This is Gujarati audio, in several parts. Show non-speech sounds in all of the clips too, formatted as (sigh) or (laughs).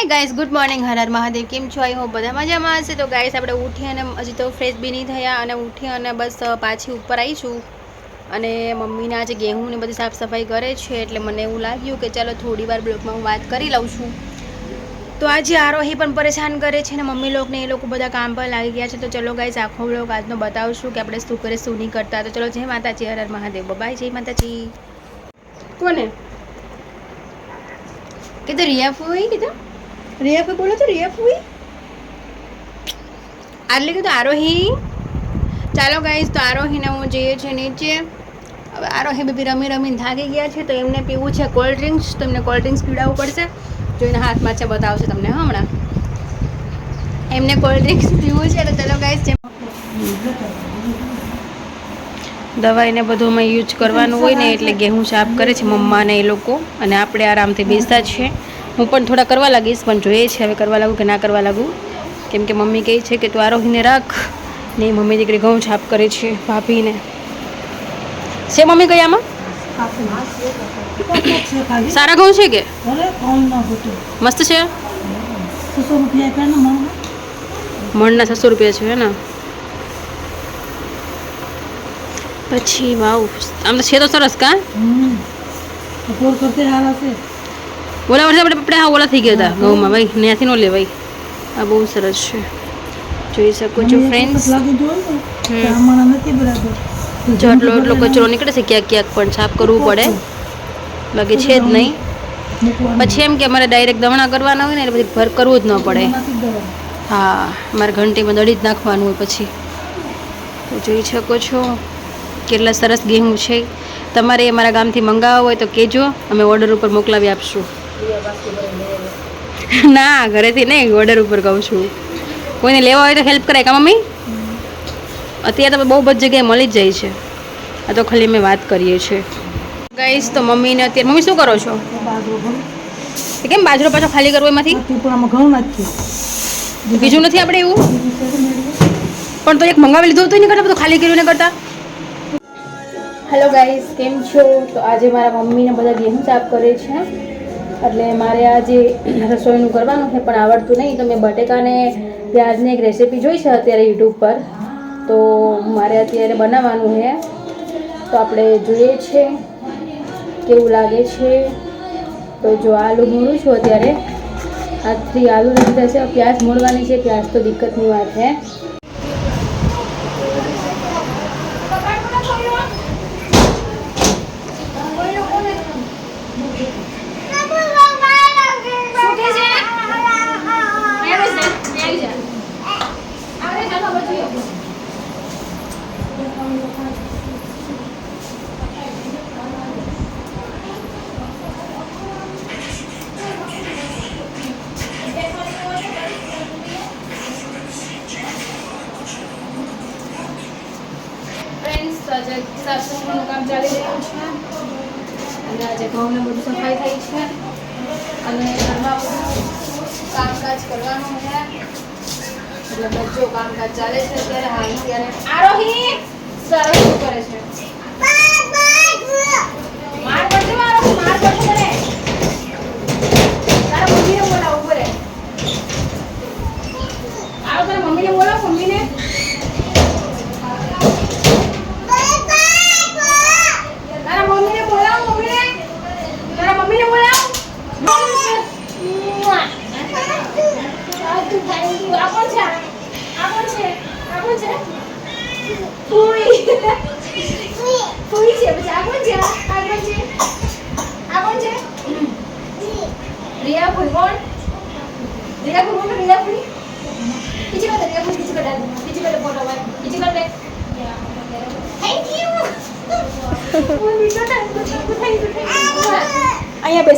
Hey guys good morning Har Har Mahadev કેમ છો? આઈ હોપ બધા મજામાં હશે. તો ગાઈઝ આપણે ઉઠી અને હજી તો ફ્રેશ બી નહીં થયા અને ઉઠી અને બસ પાછી ઉપર આવી છું. અને મમ્મીને આજે ગેહું ને બધી સાફ સફાઈ કરે છે, એટલે મને એવું લાગ્યું કે ચાલો થોડી વાર બ્લોગમાં હું વાત કરી લઉં છું. તો આજે આરોહી પણ પરેશાન કરે છે ને મમ્મી લોકોને એ લોકો બધા કામ પર લાગી ગયા છે. તો ચલો ગાઈઝ આખો બ્લોગ આજનો બતાવશું કે આપણે શું કરે, શું નહીં કરતા. તો ચલો જય માતાજી હરર હર મહાદેવ. બાય જય માતાજી. કોને? કીધું રિયા ફોઈ કીધું? રિયા બોલો તો રિયા ફૂઈ આટલે કીધું આરોહી ચાલો ગાઈસ તો આરોહીને હું જઈએ છીએ નીચે હવે આરોહી બેબી રમી રમીને થાકી ગયા છે. તો એમને પીવું છે કોલ્ડ ડ્રિંક્સ તો એમને કોલ્ડ ડ્રિંક્સ પીવડાવવું પડશે જોઈને હાથમાં છે બતાવશે તમને હમણાં એમને કોલ્ડ ડ્રિંક્સ પીવું છે. તો ચલો ગાઈસ જેમ દવાઈને બધું અમે યુઝ કરવાનું હોય ને એટલે ગેહું સાફ કરે છે. મમ્માને એ લોકો અને આપણે આરામથી બેસતા જ છે હું પણ થોડા કરવા લાગીશ, પણ જોઈએ છે હવે કરવા લાગું કે ના કરવા લાગું. કેમ કે મમ્મી કહે છે કે તું આરોહીને રાખ, ને મમ્મી દીકરી ઘઉં છાપ કરે છે ભાભીને. છે મમ્મી કયામાં સારા ઘઉં છે કે? મસ્ત છે? મણના છસો રૂપિયા છે ને? પછી, વાવ, આમ તો છે તો સરસ કા? ઓલા વર્ષે આપણે આપણે હા ઓલા થઈ ગયા હતા ઘઉંમાં ભાઈ. ત્યાંથી ન લેવાય. આ બહુ સરસ છે. જોઈ શકો છો ફ્રેન્ડ્સ જેટલો એટલો કચરો નીકળે છે ક્યાંક ક્યાંક પણ સાફ કરવું પડે. બાકી છે જ નહીં. પછી એમ કે અમારે ડાયરેક્ટ દમણા કરવાના હોય ને એટલે પછી ભર કરવું જ ન પડે. હા મારે ઘંટીમાં દળી જ નાખવાનું હોય પછી. તો જોઈ શકો છો કેટલા સરસ ગેહું છે. તમારે અમારા ગામથી મંગાવવા હોય તો કહેજો અમે ઓર્ડર ઉપર મોકલાવી આપશું. (laughs) ના, ઘરેથી નહીં ઓર્ડર ઉપર કહું છું. કોઈને લેવા હોય તો હેલ્પ કરાય, કા મમ્મી? અત્યારે તો બહુ બધી જગ્યાએ મળી જ જાય છે. આ તો ખાલી અમે વાત કરીએ છીએ ગાઈસ તો મમ્મીને અત્યારે મમ્મી, શું કરો છો? કેમ બાજરો પાછો ખાલી કરવો એમાંથી? બીજું નથી આપણે એવું? પણ તો એક મંગાવી લીધું હતું નહીં કરતા બધું ખાલી કર્યું ને કરતા? હેલો ગાઈસ કેમ છો? તો આજે મારા મમ્મીને બધા ગેમ સાફ કરે છે. એટલે મારે આજે રસોઈનું કરવાનું છે પણ આવડતું નહીં, તો મેં બટેકાને પ્યાજની એક રેસીપી જોઈ છે અત્યારે યુટ્યુબ પર. તો મારે અત્યારે બનાવવાનું છે. તો આપણે જોઈએ છે કેવું લાગે છે. તો જો આલુ મૂળું છું અત્યારે. આજથી આલુ નથી થશે, પ્યાજ મૂળવાની છે, પ્યાજ તો દિક્કતની વાત છે. અને ઘરમાં બધું કામકાજ કરવાનું છે. એટલે બધું કામકાજ ચાલે છે અત્યારે હાલ ત્યારે આરોહી સરસ કરે છે. માર પડશે મારો માર પડશે મને તારા મમ્મીને બોલાવ રહે. આવો તારા મમ્મીને બોલાવ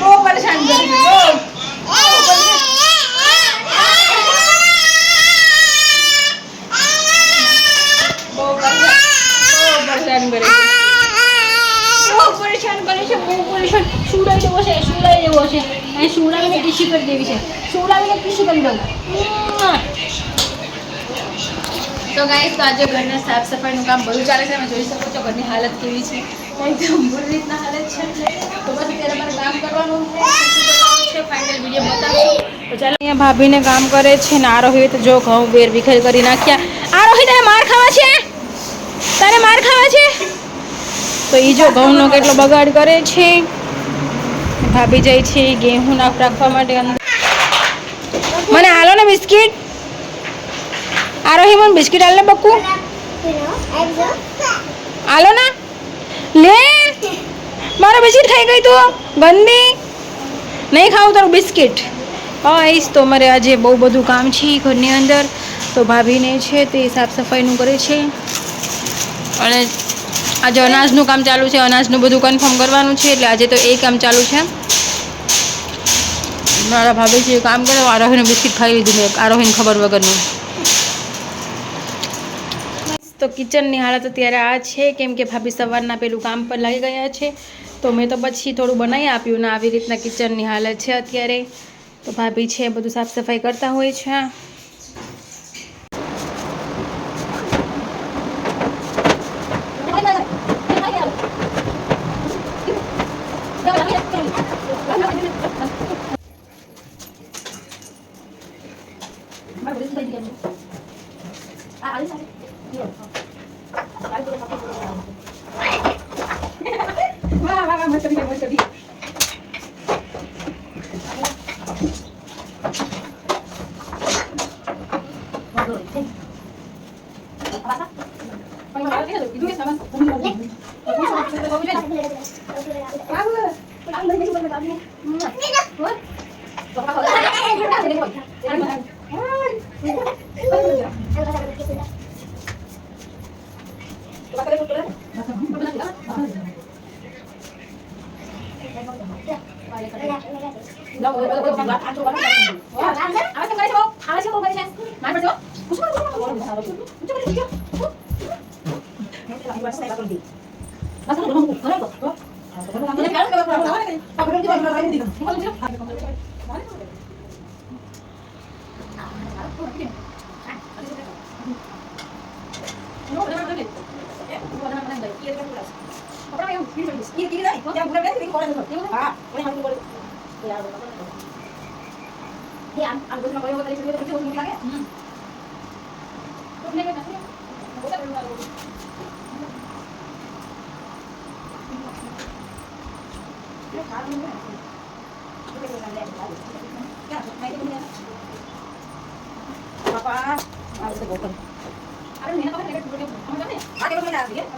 બહુ પરેશાન છે. બહુ. પરેશાન છે સુડાઈ દેવો છે દેવી છે. સુડાવીને ટીસી કરી દઉં તો ગાઈસ તો આજે ઘરના સાફ સફાઈનું કામ બધું ચાલે છે. તમે જોઈ શકો છો ઘરની હાલત કેવી છે. એકદમ બુરી રીતના હાલત છે તો બસ અત્યારે મારે કામ કરવાનું છે. શું કરવાનું છે ફાઇનલ વીડિયો બતાવશું. તો ચાલો અહીંયા ભાભીને કામ કરે છે ને આ રોહિત જો ઘઉં બેર વિખેર કરી નાખ્યા. આ રોહિત તારે માર ખાવા છે? તારે માર ખાવા છે? તો એ જો ઘઉંનો કેટલો બગાડ કરે છે. ભાભી જાય છે ગેહું નાખ રાખવા માટે અંદર. મને હાલો ને બિસ્કિટ. આરોહી મને બિસ્કિટ હાલ ને બકુ. હાલો ના. લે, મારો બિસ્કિટ ખાઈ ગઈ તું, ગંદી. નહીં ખાવું તારું બિસ્કિટ. હા એ તો મારે આજે બહુ બધું કામ છે ઘરની અંદર. તો ભાભીને છે તે સાફ સફાઈનું કરે છે. અને આજે અનાજનું કામ ચાલુ છે, અનાજનું બધું કન્ફર્મ કરવાનું છે, એટલે આજે તો એ કામ ચાલુ છે. મારા ભાભી છે કામ કરે આરોહીનું બિસ્કિટ ખાઈ લીધું મેં, આરોહીને ખબર વગરનું. તો કિચનની હાલત અત્યારે આ છે, કેમ કે ભાભી સવારના પેલું કામ પર લાગી ગયા છે. તો મેં તો પછી થોડું બનાવી આપ્યું ને આવી રીતના કિચનની હાલત છે અત્યારે. તો ભાભી છે, બધું સાફ સફાઈ કરતા હોય છે. mga masabi na masabi. Gracias. બાપા આ તો બોકર અરે મેં ખબર નહીં કે ટુકડે અમે જાને આ કે મને આવી ગયા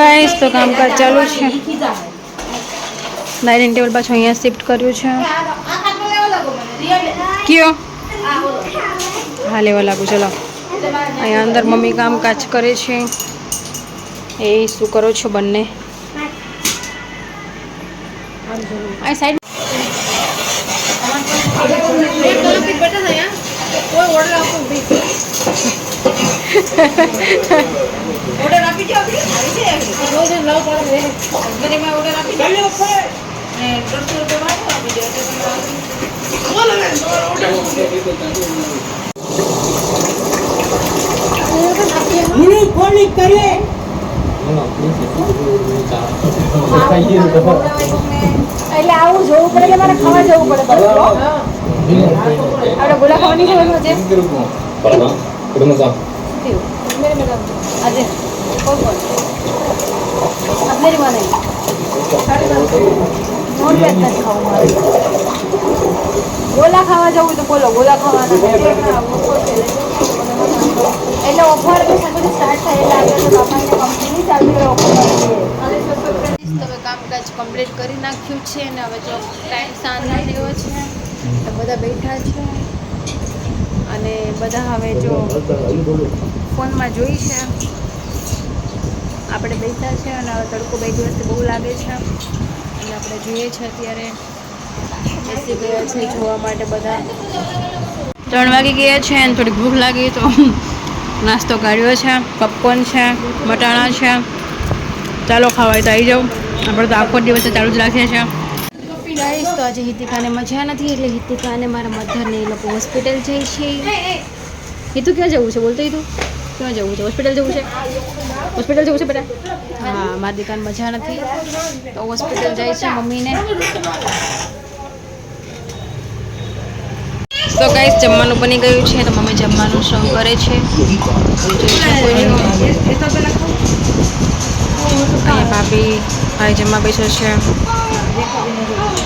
ગાઈસ તો કામકાજ ચાલુ છે. ડાઇનિંગ ટેબલ પાછું અહીંયા શિફ્ટ કર્યું છે. કયો? હા, લેવા લાગુ, ચલો. અહીંયા અંદર મમ્મી કામકાજ કરે છે. એ શું કરો છો બંને? આ સાઈડ દો આપી આવી છે રોજ લવ પડે હસબન્ડમાં ઓર્ડર આપી દો ને દોઢસો રૂપિયા વાળો આપી દો એટલે તમે આપી એટલે આવું જોવું પડે એટલે મારે ખાવા જવું પડે બસ આપણે ગોલા ખાવાની ખબર છે అదే అందరి ખાવું મારે ગોલા ખાવા જવું તો બોલો ગોલા ખાવાના એટલે ઓફર બધું સ્ટાર્ટ થયેલા એટલે બાપાને કંપની ચાલતી ઓફર હવે કામકાજ કમ્પ્લીટ કરી નાખ્યું છે અને હવે જો ટાઈમ સાંજના થયો છે, તો બધા બેઠા છે. અને બધા હવે જો ફોનમાં જોઈ છે. આપણે બેઠા છે અને હવે તડકો બે દિવસથી બહુ લાગે છે. અને આપણે જોઈએ છે અત્યારે બેસી ગયા છે જોવા માટે બધા. ત્રણ વાગી ગયા છે અને થોડી ભૂખ લાગી તો નાસ્તો કાઢ્યો છે પપકોર્ન છે મટાણા છે. ચાલો ખાવાય તો આવી જાઉં. આપણે તો આખો દિવસ ચાલુ જ રાખીએ છીએ. ગાઈસ તો આજે હિતિકાને મજા નથી એટલે હિતિકાને મારા મધરને એ લોકો હોસ્પિટલ જાય છે. હિતુ ક્યાં જવું છે? બોલતો હિતુ. ક્યાં જવું છે? હોસ્પિટલ જવું છે? હોસ્પિટલ જવું છે બેટા? હા, મારી દીકરાને મજા નથી. તો હોસ્પિટલ જાય છે મમ્મીને. તો ગાઈસ જમવાનું બની ગયું છે. તો મમ્મી જમવાનું સર્વ કરે છો. અહીંયા ભાભી ભાઈ જમવા બેસો છે.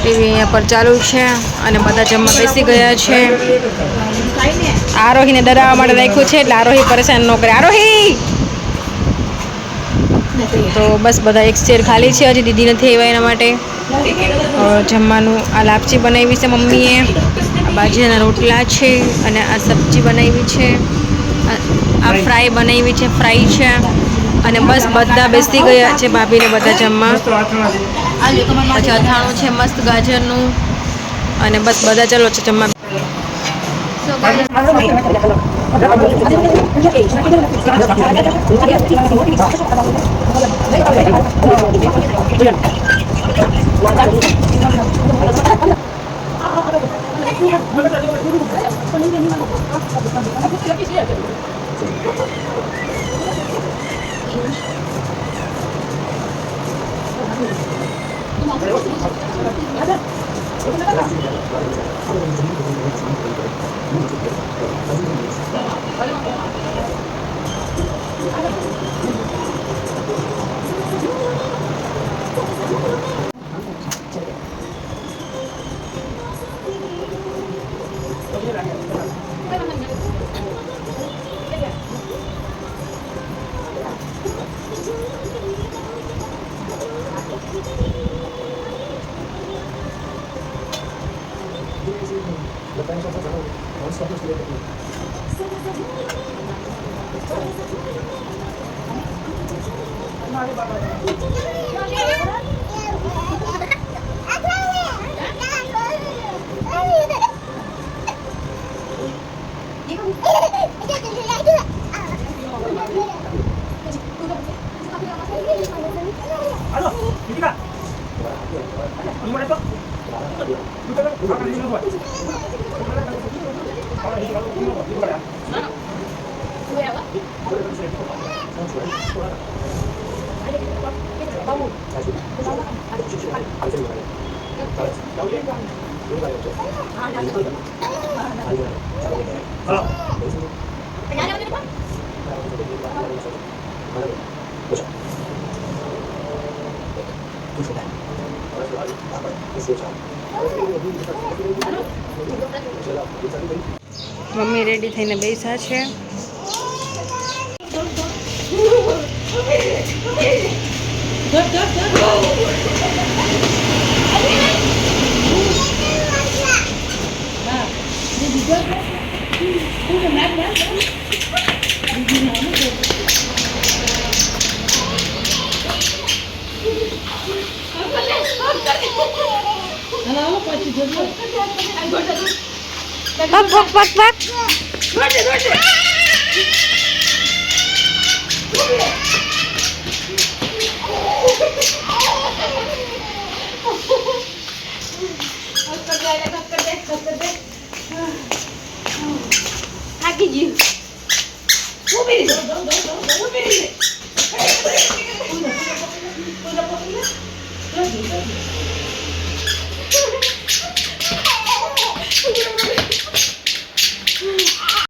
ટીવી અહીંયા પર ચાલુ છે અને બધા જમવા બેસી ગયા છે. આરોહીને? ડરાવવા માટે રાખ્યું છે એટલે આરોહી પરેશાન ન કરે. આરોહી! તો બસ બધા એક ચેર ખાલી છે. હજી દીદી નથી આવ્યા એના માટે. જમવાનું આ લાપસી બનાવી છે મમ્મીએ. આ બાજરાના રોટલા છે અને આ સબ્જી બનાવી છે. આ- આ ફ્રાય. બનાવી છે ફ્રાય છે. અને બસ બધા બેસી ગયા છે ભાભીને બધા જમવા. પછી અથાણું છે મસ્ત ગાજરનું. અને બસ બધા ચલો છે જમવા. Ada. はりがとうござい。Vai roubar agora. Mummy ready થઈને બેસા છે. જે બીજો છે શું છે